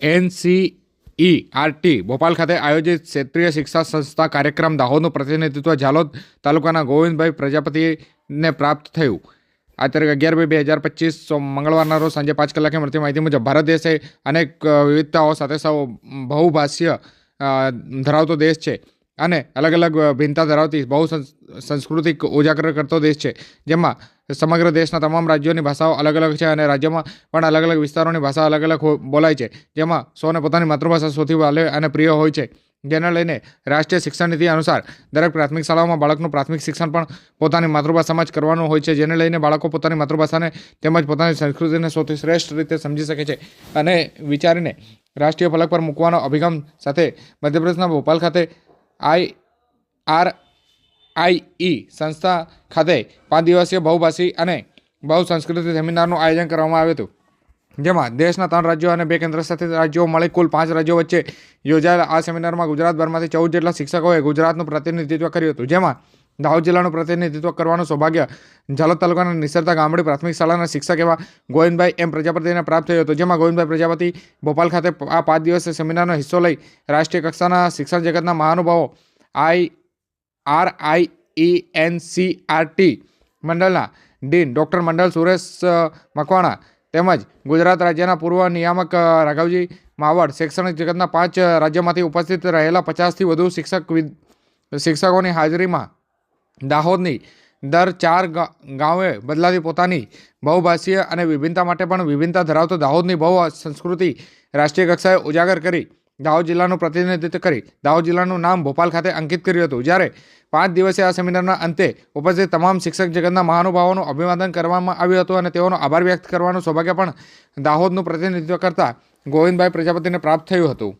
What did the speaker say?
એનસીઈ, RT, Bhopal ખાતે આયોજિત ક્ષેત્રીય શિક્ષા સંસ્થા કાર્યક્રમ દાહોદનું પ્રતિનિધિત્વ ઝાલોદ તાલુકાના ગોવિંદભાઈ પ્રજાપતિને પ્રાપ્ત થયું. આ તારીખ અગિયાર બે બે હજાર પચીસ મંગળવારના રોજ સાંજે પાંચ કલાકે મળતી માહિતી મુજબ ભારત દેશે અનેક વિવિધતાઓ સાથે સૌ બહુભાષીય ધરાવતો દેશ છે. અને અલગ અલગ ભિન્નતા ધરાવતી બહુ સંસ્કૃતિક ઉજાગર કરતો દેશ છે, જેમાં સમગ્ર દેશના તમામ રાજ્યોની ભાષાઓ અલગ અલગ છે અને રાજ્યમાં પણ અલગ અલગ વિસ્તારોની ભાષા અલગ અલગ બોલાય છે, જેમાં સૌને પોતાની માતૃભાષા સૌથી વાલે અને પ્રિય હોય છે. જેને લઈને રાષ્ટ્રીય શિક્ષણ નીતિ અનુસાર દરેક પ્રાથમિક શાળાઓમાં બાળકનું પ્રાથમિક શિક્ષણ પણ પોતાની માતૃભાષામાં જ કરવાનું હોય છે, જેને લઈને બાળકો પોતાની માતૃભાષાને તેમજ પોતાની સંસ્કૃતિને સૌથી શ્રેષ્ઠ રીતે સમજી શકે છે. અને વિચારીને રાષ્ટ્રીય ફલક પર મૂકવાનો અભિગમ સાથે મધ્યપ્રદેશના ભોપાલ ખાતે આઈ, આર આઈઈ સંસ્થા ખાતે પાંચ દિવસીય બહુભાષી અને બહુ સંસ્કૃતિ સેમિનારનું આયોજન કરવામાં આવ્યું હતું. જેમાં દેશના ત્રણ રાજ્યો અને બે કેન્દ્ર શાસિત રાજ્યો મળી કુલ પાંચ રાજ્યો વચ્ચે યોજાયેલા આ સેમિનારમાં ગુજરાતભરમાંથી ચૌદ જેટલા શિક્ષકોએ ગુજરાતનું પ્રતિનિધિત્વ કર્યું હતું. જેમાં દાહોદ જિલ્લાનું પ્રતિનિધિત્વ કરવાનું સૌભાગ્ય. ઝાલોદ તાલુકાના નિસરતા ગામડી પ્રાથમિક શાળાના શિક્ષક એવા ગોવિંદભાઈ એમ પ્રજાપતિને પ્રાપ્ત થયો હતો. જેમાં ગોવિંદભાઈ પ્રજાપતિ ભોપાલ ખાતે આ પાંચ દિવસીય સેમિનારનો હિસ્સો લઈ રાષ્ટ્રીય કક્ષાના શિક્ષણ જગતના મહાનુભાવો I R I E N C R T મંડળના ડીન ડૉક્ટર મંડળ સુરેશ મકવાણા તેમજ ગુજરાત રાજ્યના પૂર્વ નિયામક રાઘવજી માવડ શૈક્ષણિક જગતના પાંચ રાજ્યોમાંથી ઉપસ્થિત રહેલા પચાસથી વધુ શિક્ષક શિક્ષકોની હાજરીમાં દાહોદની દર ચાર ગાંવે બદલાતી પોતાની બહુભાષીય અને વિભિન્નતા માટે પણ વિભિન્નતા ધરાવતો દાહોદની બહુ સંસ્કૃતિ રાષ્ટ્રીય કક્ષાએ ઉજાગર કરી દાહોદ જિલ્લાનું પ્રતિનિધિત્વ કરી દાહોદ જિલ્લાનું નામ ભોપાલ ખાતે અંકિત કર્યું હતું. જ્યારે પાંચ દિવસે આ સેમિનારના અંતે ઉપસ્થિત તમામ શિક્ષક જગતના મહાનુભાવોનું અભિવાદન કરવામાં આવ્યું હતું અને તેઓનો આભાર વ્યક્ત કરવાનું સૌભાગ્ય પણ દાહોદનું પ્રતિનિધિત્વ કરતા ગોવિંદભાઈ પ્રજાપતિને પ્રાપ્ત થયું હતું.